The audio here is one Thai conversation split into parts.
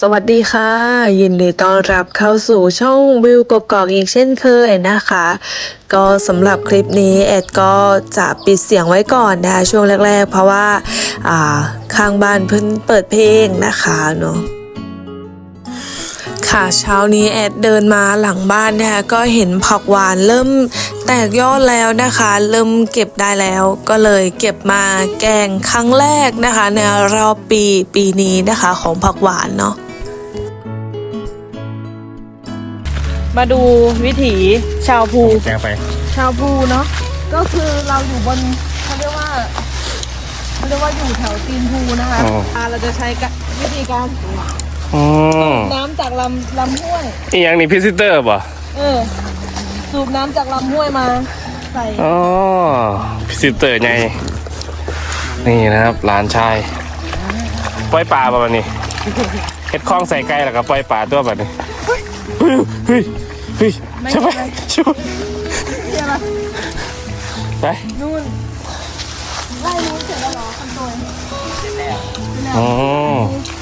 สวัสดีค่ะ ยินดีต้อนรับเข้าสู่ช่องวิวกกอกอีกเช่นเคยนะคะ ก็สำหรับคลิปนี้แอดก็จะปิดเสียงไว้ก่อนนะคะช่วงแรก ๆ เพราะว่าอ่าข้างบ้านเพิ่นเปิดเพลงนะคะเนาะค่ะเช้านี้แอดเดินมาหลังบ้านนะคะก็เห็นผักหวานเริ่ม แตกยอดแล้วนะคะ เริ่มเก็บได้แล้ว ก็เลยเก็บมาแกงครั้งแรกนะคะ ในรอบปีปีนี้นะคะของผักหวานเนาะมาดูวิถีชาวภูแกงไป ชาวภูเนาะก็คือเราอยู่บนเขาเรียกว่าเขาเรียกว่าอยู่แถวตีนภูนะคะอ่าเราจะใช้กะวิธีการอืมน้ำจากลำลำห้วยอีหยังนี่พิซิเตอร์ป่ะเออ สูบน้ำจากลำห้วยมาใส่อ๋อพิซิเตอร์ไงนี่นะครับหลานชาย ปล่อยปลาป่ะบัดนี้เฮ็ดคล้องใส่ไก่แล้วก็ปล่อยปลาตัวแบบนี้เฮ้ยเฮ้ยเฮ้ยใช่ไหมใช่ไหมเรียกอะไรไปนู่นไล่นู้นเสร็จแล้วเหรอคอนโดยอ๋อ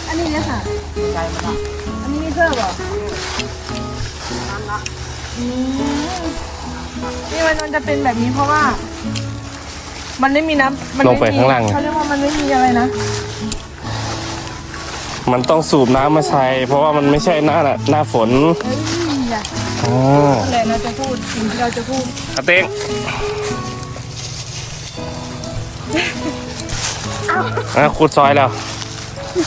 อันนี้เนี่ยค่ะใช่ไหมอันนี้มีเพิ่มเหรออืม นี่มันมันจะเป็นแบบนี้เพราะว่า มันไม่มีน้ำมัลงไปข้างล่างไงเขาเรียกว่ามันไม่มีอะไรนะมันต้องสูบน้ำมาใส่เพราะว่ามันไม่ใช่หน้าหน้าฝนเอ้ยอย่าอ๋อนั่นแหละเราจะพูดสิ่งที่เราจะพูดอาเต้งอะขุดซอยแล้ว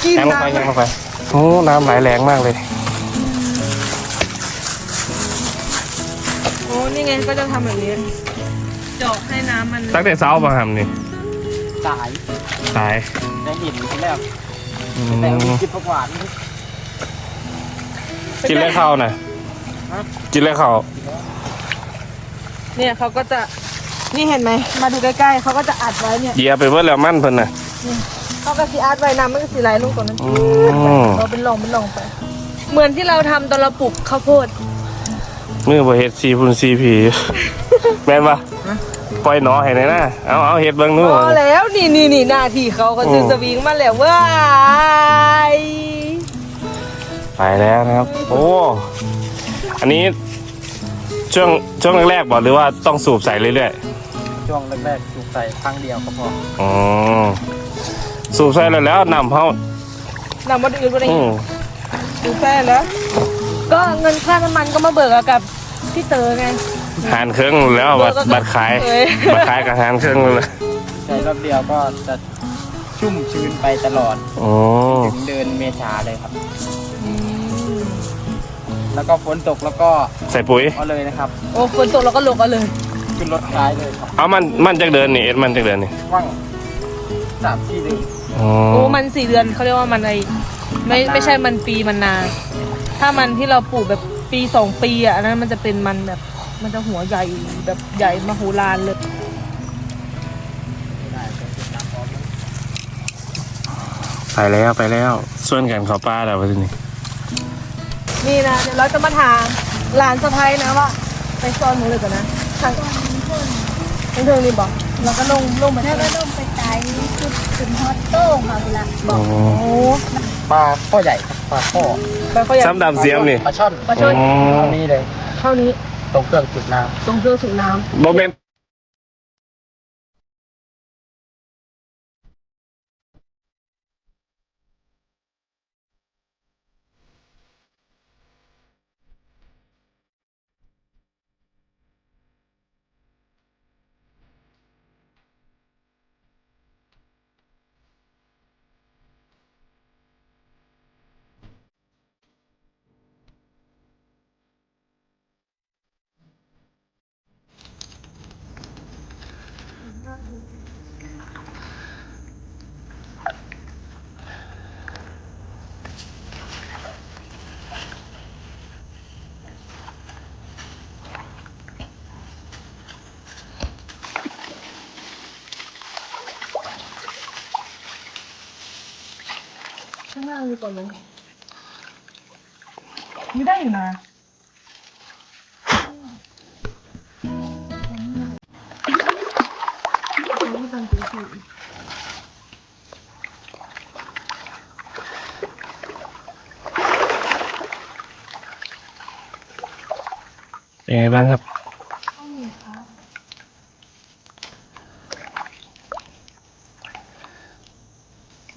กินยังลงไปยังลงไปโอ้น้ำไหลแรงมากเลย นี่ไงก็จะทำแบบนี้เจาะให้น้ำมันตั้งแต่เช้าป่ะครับนี่สายตายได้เห็นที่แล้วอืแต่มกินผักหวานกินแล้วเข้าวน่ะกินแล้วเข้าวเนี่ยเขาก็จะนี่เห็นไหมมาดูใกล้ๆเขาก็จะอัดไว้เนี่ยเหยียบไปเบิดแล้วมันเพิ่นน่ะเขาก็สีอัดไว้น้ำมันก็สีไหลลงตรงนั้นอืจืดไปมเราเป็นหลงเป็นหลงไป เหมือนที่เราทำตอนเราปลูกข้าวโพด มือบ่เฮ็ดซีพุ่นซีผีแม่นปะปล่อยหนอให้หน่อยนะเอาเอาเฮ็ดเบิ่งพนู่น อแล้วนี่นี่นี่หน้าที่เขาเขาซื้อโอ้ สวิงมาแล้วเว้ยไปแล้วนะครับ โอ้ อันนี้ช่วงช่วงแรกๆบอกหรือว่าต้องสูบใส่เรื่อยช่วงแรกๆสูบใส่ครั้งเดียวก็พอๆอ๋อสูบใส่แล้วแล้วนำเฮานำมาอื่นมาได้อืมดูแซ่แล้ว ก็เงินค่าน้ำมันก็มาเบิกเอากับพี่เต๋อไง หารเครื่องแล้วบัตรบัตรขายเอ้ย บัตรขายกับหารเครื่องเลยใช้รอบเดียวก็จะชุ่มชื้นไปตลอดอ๋อถึงเดือนเมษาเลยครับ แล้วก็ฝนตกแล้วก็ใส่ปุ๋ย เอาเลยนะครับ โอ้ฝนตกเราก็หลบเอาเลย ขึ้นรถท้ายเลยครับเอามันมันจากเดินนี่เอ็ดมันจากเดินนี่ว่างสามที่หนึ่งอ๋อโอ้มันสี่เดือนเขาเรียกว่ามันไอไม่ไม่ใช่มันปีมันนา ถ้ามันที่เราปลูกแบบปีสองปีอะอันนั้นมันจะเป็นมันแบบ มันจะหัวใหญ่แบบใหญ่มโหฬารเลยไปแล้วไปแล้ว ส่วนกันเขอป้าแล้ววันนี้นี่นะเดี๋ยวเราจะมาถามหลานสะพ้ายนะว่าไปซ่อนหนูเลยก่อนนะทางทางเทิงนี่บอกเราก็ลงลงไปแล้วก็ต้องไปตายจุดถึงฮอตโต้งค่ะเวลาอ๋อโอ้ปลาข้อใหญ่ครับ ปลาข้อไปเขาอยากซ้ำดำเสียมนี่ปลาช่อนปลาช่อนอ๋อเท่านี้เลยเท่านี้ตรงเครื่องจุดน้ตรงเครื่องสูบน้โมเมน ข้างล่างดีกว่าลงไม่ได้อยู่นะไม่ตันเป็นไงบ้างครับ ห้อน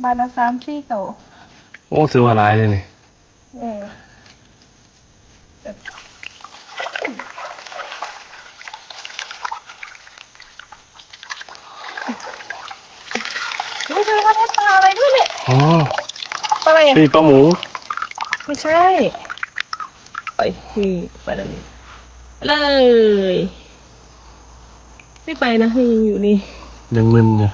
บาทละสามซี่เก่า โอ้ซื้อมาหลายเลยนี่เออไม่ใช่ว่าได้ปลาอะไรด้วยเนี่ยอ๋อปลาอะไรอะ นี่ปลาหมูไม่ใช่ไปที่ไปเลยเลยไม่ไปนะยังอยู่นี่ยังมึนอยู่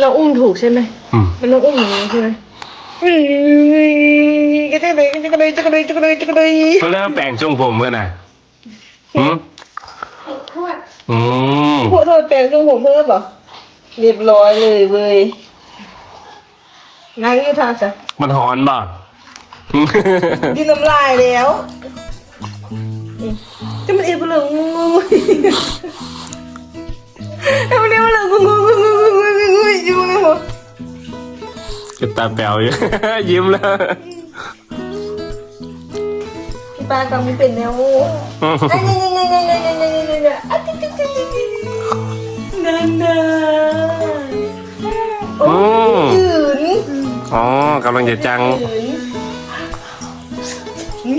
เราอุ้มถูกใช่ไหมอืมมันต้องอุ้มอย่างนี้ใช่ไหมกระเทยเลยกระเทยกระเทยกระเทยกระเทยเขาเริ่มแปลงช่วงผมเพื่อนน่ะอืมอืมพวกเธอแปลงทรงผมเพิ่มเหรอเรียบร้อยเลยเว้ยงั้นก็ทำซะมันหอนป่ะกินน้ำลายแล้วจะมันเอฟเหลืองงูงูเอฟเหลืองงูงูงูงูงู ก็ตาแป๋วอยู่ ยิ้มแล้ว พี่ปลากำไม่เป็นแนวงูอันนี้นี่นี่นี่นี่นี่นี่นี่อันนี้นี่นี่นี่นั่นน่ะโอ้ยืนอ๋อกำลังจะจัง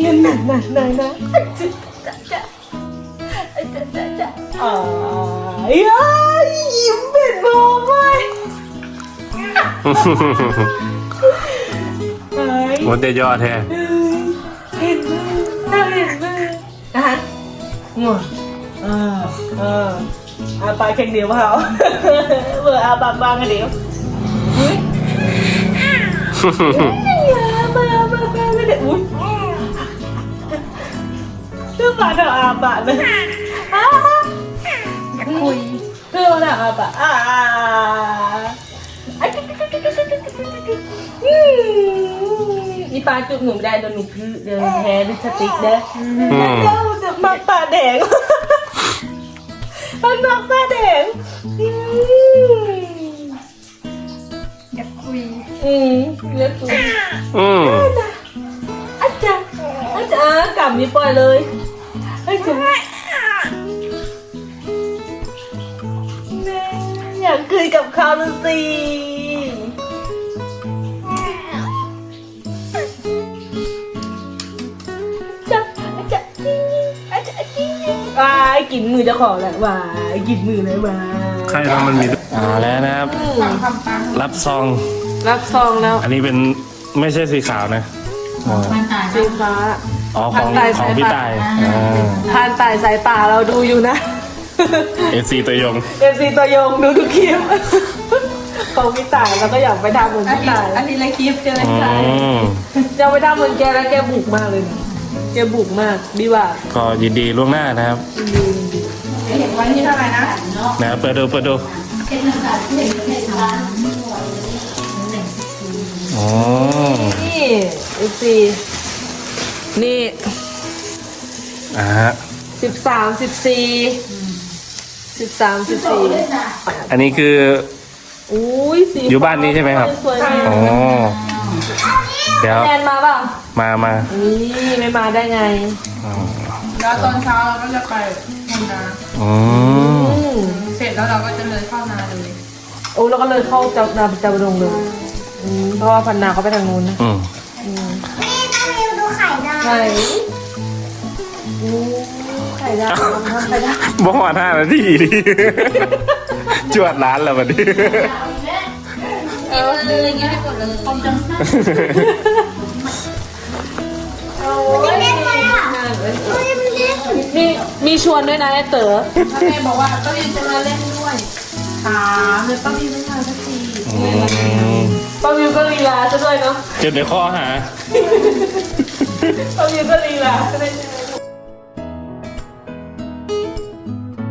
ยืนนั่นนั่นนั่นนั่นจะจะจะจะจะอ่ายิ้มเป็นโบไหมหมดแต่ยอดแท้เห็นมือน่าเห็นมือนะคะงัวเออเอออาปากแข่งเดียวเปล่าเบอร์อาปากบางกันเดียวอุ้ยอาปากอาปากบางกันเดียวอุ้ยชื่อปากเดาอาปากเลยอาอยากคุยเรื่องอะไรอาปากอ่า อืมอีปลาจุกหนูไม่ได้โดนหนูพื้เดินแพ้ด้วยสติ๊กเด้ออืม เจ้าจะมักปลาแดง มันมักปลาแดงอืมอยากคุยอืมเลือดตัวอืม อาจารย์อาจารย์กลับนี้ปล่อยเลยอาจารย์แม่อยากคุยกับเขาดูสิ กินมือเจ้าของแหละวายกินมือเลยวายใครทำมันมีอ่าแล้วนะครับ รับซอง รับซองแล้วอันนี้เป็นไม่ใช่สีขาวนะอ๋อสีฟ้า อ๋อของทางใต้ของสายพี่ป่าตายอ่าทานตายสายป่าเราดูอยู่นะเอซีตัวยงเอฟซีตัวยงดูทุกคลิปของพี่ต่ายเราก็อยากไปทำเหมือนพี่ต่ายอันนี้เลยคลิปเจออืมจะไปทำเหมือนแกแล้วแกบุกมากเลยนะ แกบุกมากดีว่าก็ยินดีล่วงหน้านะครับเห็นวันที่เท่าไหร่นะนะเปิดดูเปิดดูอ๋อนี่เอฟซีนี่อ่าฮะสิบสามสิบสี่สิบสามสิบสี่อันนี้คืออุ้ยสีอยู่บ้านนี้ใช่ไหมครับสวยมากอ๋อ เดี๋ยวแอนมาเปล่ามามานี่ไม่มาได้ไงอ๋อแล้วตอนเช้าเราก็จะไปทำนาอืมอืมเสร็จแล้วเราก็จะเลยเข้านาเลยโอ้แล้วก็เลยเข้าจับนาจับดงเลยอืมเพราะว่าพันนาเขาไปทางนู้นนะอืมไข่อืมไข่ดาวทำไข่ดาวบ่หอดห้านาทีดิจวดร้านแล้วบัดนี้ เออเลยอย่างเงี้ยให้หมดเลยต้มจังซ่ามันเล่นเลยอะมีมีชวนด้วยนะไอ้เต๋อถ้าแม่บอกว่าต้องยินจะมาเล่นด้วยถามเลยต้องยินไม่มาสักทีป้าวิวก็ลีลาซะด้วยเนาะเจ็บในข้อหาป้าวิวก็ลีลาซะด้วยใช่ไหม